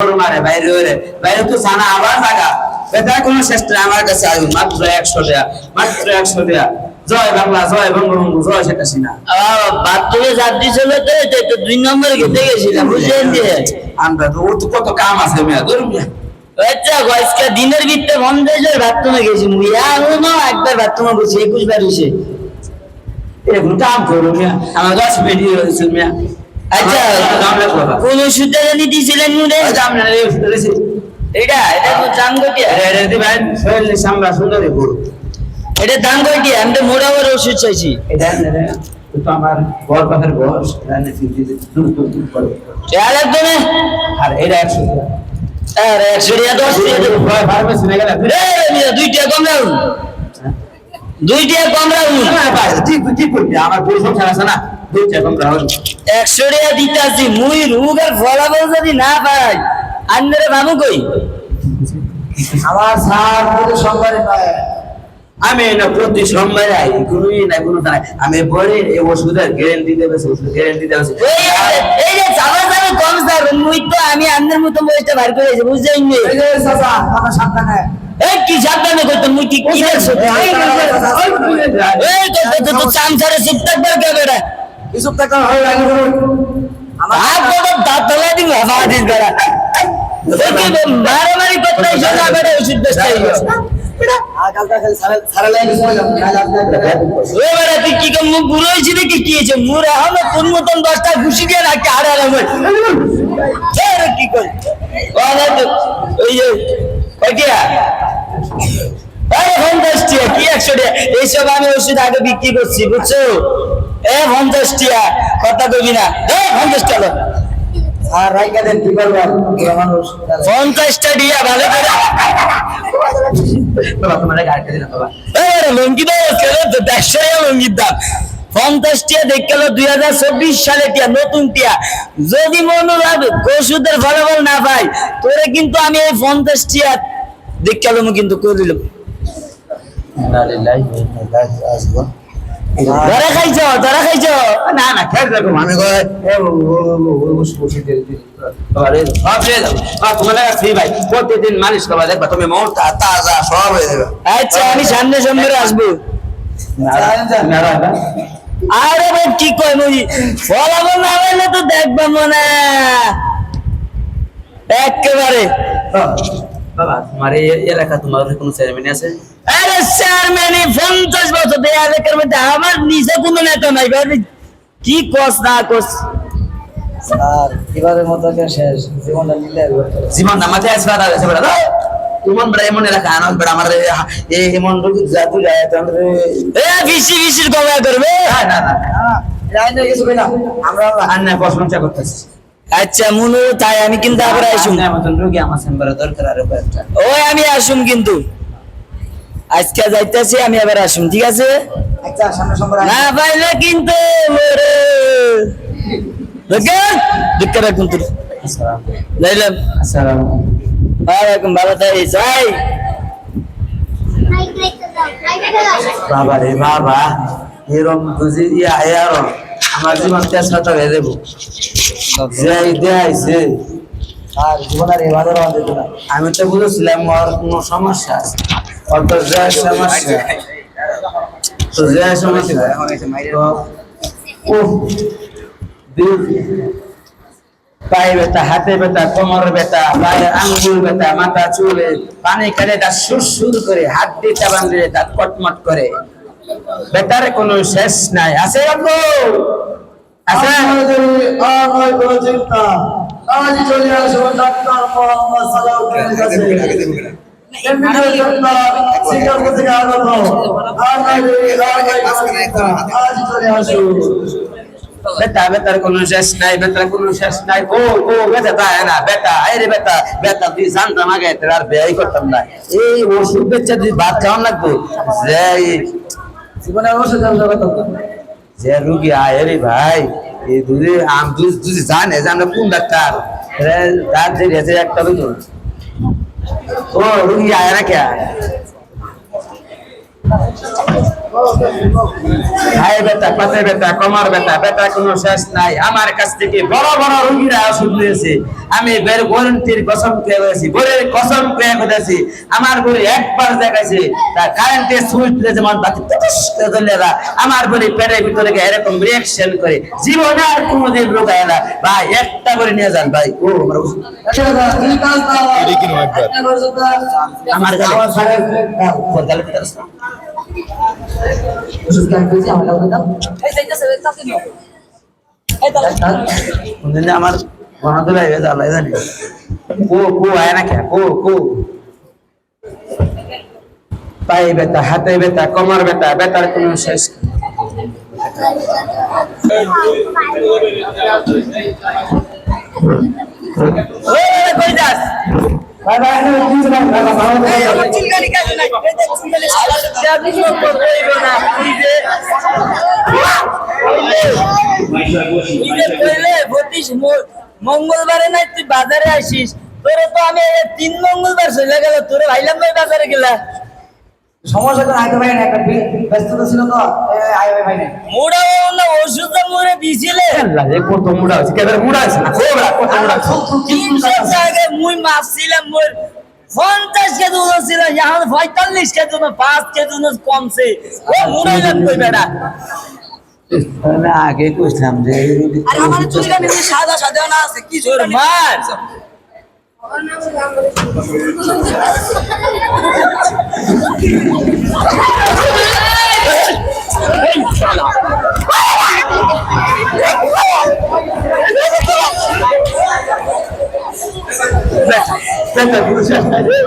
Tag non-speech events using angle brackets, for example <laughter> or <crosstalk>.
গরু মারে বাইরে ওরে বাইরে তো সানা আবার জায়গা বেটা কোনো শেষ নাই আমার কাছে আসবে মাত্র একশো টাকা মাত্র একশো টাকা জয় বাংলা জয় বঙ্গবন্ধু জয় শেখ হাসিনা। বাথরুমে যাত্রী ছিল তো এটা তো দুই নম্বরে খেতে গেছিলাম বুঝলেন যে? আমরা তো ওর তো কত কাম আছে মেয়া ধরুন। মিয়া আচ্ছা গয়সকা দিনের ভিতরে পঞ্চাশ বার বাথরুমে গেছি মুইয়া একবার বাথরুমে বসে একুশ বার হয়েছে এরকম কাম করো মিয়া। আমার দশ মিনিট হয়েছে মিয়া। আচ্ছা বাবা। কোন ওষুধটা জানি মুরে না রেসি। এটা এটা তো দাম কটিয়া এটা- দিবেন, শরীরে সামলা সুন্দরী গরু। এটা দাম কটিয়া আমি তো মোটা বড় ওষুধ চাইছি। এটা তো আমার বর পাখের বয়স, এটা ফিফটি না আর একশো। আর একশো টাকা দশ টাকা ফার্মেসি নিয়ে গেলে, এই মিয়া, দুই টাকা কম রাখুন দুই কম রাখুন হ্যাঁ, ভাই, ঠিক ঠিক করবি, আমার পুরো সংসার না। একশো টাকা দিতে আসি মুই রুগের ফলাফল যদি না পাই আন্দারে ভাবু কই? আমার স্যার প্রতি সোমবারে পায়। আমি না প্রতি সোমবারে আই কোনোই না কোনো নাই। আমি বলি এই ওষুধের গ্যারেন্টি দেবে ওষুধ গ্যারেন্টি দেবে এই যে- এই যে চাপা চাপা কম স্যার মুই তো আমি আন্দের মতো বইটা বার করেছি বুঝছেন নি? এই যে চাচা, আমার সাবধানে। এই কি সাবধানে মুই কি কি এই তো তো চামচারে চুপ থাকবার কে এসব টাকা হয় লাগে। আর কত দাঁত তলা দিন হাফা দিন বেটা মারামারি করতে এসো না বেটা ওষুধ বেচতে এসো বুড়ো কি করি ওই যে কটিয়া আরে পঞ্চাশ টিয়া কি একশো টিয়া? এইসব আমি ওষুধ আগে বিক্রি করছি বুঝছ? এ পঞ্চাশ টিয়া কথা কবি না। এ পঞ্চাশ টাকা আর রাইকা দেন কি করব? পঞ্চাশটা টিয়া ভালো করে। বাবা তোমার গাড়িটা দিলাম বাবা। এবারে লঙ্গি দাও দেড়শো টাকা লঙ্গির দাম। পঞ্চাশ টিয়া দেখে গেল দুই হাজার চব্বিশ সালে টিয়া নতুন টিয়া। যদি মনোলাভ ওষুধের ফলাফল না পাই তোরে কিন্তু আমি এই পঞ্চাশ টিয়া দেখে গেল কিন্তু করে দিলাম। ধরা খাইছ ধরা খাইছ। না না খেয়ে দেখো আমি প্রতিদিন করবা দেখবা তুমি তাজা সব হয়ে যাবে। আচ্ছা আমি সামনে সোমবারে আসব। আরে ভাই কি কয় মুই ফলাফল না পাইলে তো দেখবা মনে। একেবারে। বাবা তোমার এলাকা তোমার কোনো সেরেমনি আছে? আরে স্যার মানে পঞ্চাশ বছর দেয়া মধ্যে আমার নিচে কোনো নেতা নাই ভাই। কি কস না কস? আর এবারের মতো শেষ। জীবনটা নিলে জীবন নামাতে আসবে আর আছে বড় তোমার বড় এমন এলাকা আনন্দ বড় আমার এই এমন রোগ জাদু যায় তোমার এ বিশি বিশির কমা করবে? না না না। যাই না কিছু না আমরা আর না প্রশংসা করতেছি। আচ্ছা মনু তাই আমি কিন্তু আবার আসুম। আপনার মতন রোগী আমার চেম্বারে দরকার আরও কয়েকটা। ওই আমি আসুম কিন্তু। আজকে যাইতেছি আমি এবার আসুন ঠিক আছে? আচ্ছা না পাইলে কিন্তু রাখুন তোর। যাইলাম। আসসালামু ভালো বাবা রে বাবা এরম বুঝি ইয়া ইয়ার আমার জীবন তেসরাটা হয়ে দেবো? যাই দেয়াইছে আর জীবন আর দিতে না। আমি তো কোনো সমস্যা আছে। সমস্যা। তো সমস্যা। দিল। পায়ে ব্যথা, হাতে ব্যথা, কোমর ব্যথা, পায়ের আঙ্গুল ব্যথা, মাথা, চুলে, পানি খেলে তা সুর সুর করে, হাত দিয়ে চাবান দিলে তা কটমট করে। বেটার কোনো শেষ নাই। আছে আপু আছে আমার কোনো চিন্তা আজ চলে আসব ডাক্তার মোহাম্মদ সালাউদ্দিনের কাছে। এমবিবিএস ডাক্তার সিঙ্গাপুর থেকে আগত আর নাই আর নাই কোনো চিন্তা। আজ চলে আসো বেটা বেটার কোনো শেষ নাই বেটার কোনো শেষ নাই। ও ও বেটা তা না বেটা আরে বেটা বেটা তুই জানতাম আগে তোর আর ব্যয় করতাম না। এই ওষুধ বেচা তুই ভাত খাওয়ান লাগবো? যে জীবনে অবশ্যই জানতে পারতাম যে রুগী আয় রে ভাই এই দুধে আম দুধ তুই জানে যে আমরা কোন ডাক্তার? রে, তার যে গেছে একটা বুঝো ও রুগী আয় না কে? হাই ব্যথা পাতে ব্যথা কমার ব্যথা ব্যথা কোনো শেষ নাই। আমার কাছ থেকে বড় বড় রোগীরা ওষুধ নিয়েছে। আমি বের কসম খেয়ে বলের কসম খেয়ে আমার একবার দেখাইছে কারেন্টে সুইচ দিলে যেমন বাতি টুটুস করে জ্বলে না, আমার পেটের ভিতরে এরকম রিয়াকশন করে। জীবনে আর কোনোদিন রোগ হয় না। ভাই একটা করে নিয়ে যান ভাই। ও আমার আমার গালে আমার গালে আমার গণদোলা হয়ে আল্লাহ জানে। কো কো আয় না কে? কো কো। পায়ে ব্যথা হাতে ব্যথা কোমর ব্যথা ব্যথার কোনো শেষ কই যাস? ভাই ভাই এখানে কিছু কইলো মঙ্গলবারে নাই তুই বাজারে আসিস। তোরে তো আমি তিন মঙ্গলবার চলে গেল তোরে ভাইলাম ভাই বাজারে গেলা। সমস্যা তো আইতে পারি না একটা ব্যস্ততা ছিল তো এই আই ভাই ভাই মুড়া না ওষুধ মুড়ে দিছিলে। আল্লাহ রে কত মুড়া আছে? কেবল মুড়া আছে? না কোবরা কত মুড়া আছে? তিনশো মুই মাপছিলাম মোর পঞ্চাশ কে দুধ ছিল এখন পঁয়তাল্লিশ কে দুধ পাঁচ কে দুধ কমছে। ও মনে লাগবে বেটা। আমি আগে কইছিলাম যে আরে আমার চুলকানি যে সাদা সাদা না আছে কি তোর চুলকানি <laughs> মার ব্যথা, ব্যথা, পুরুষ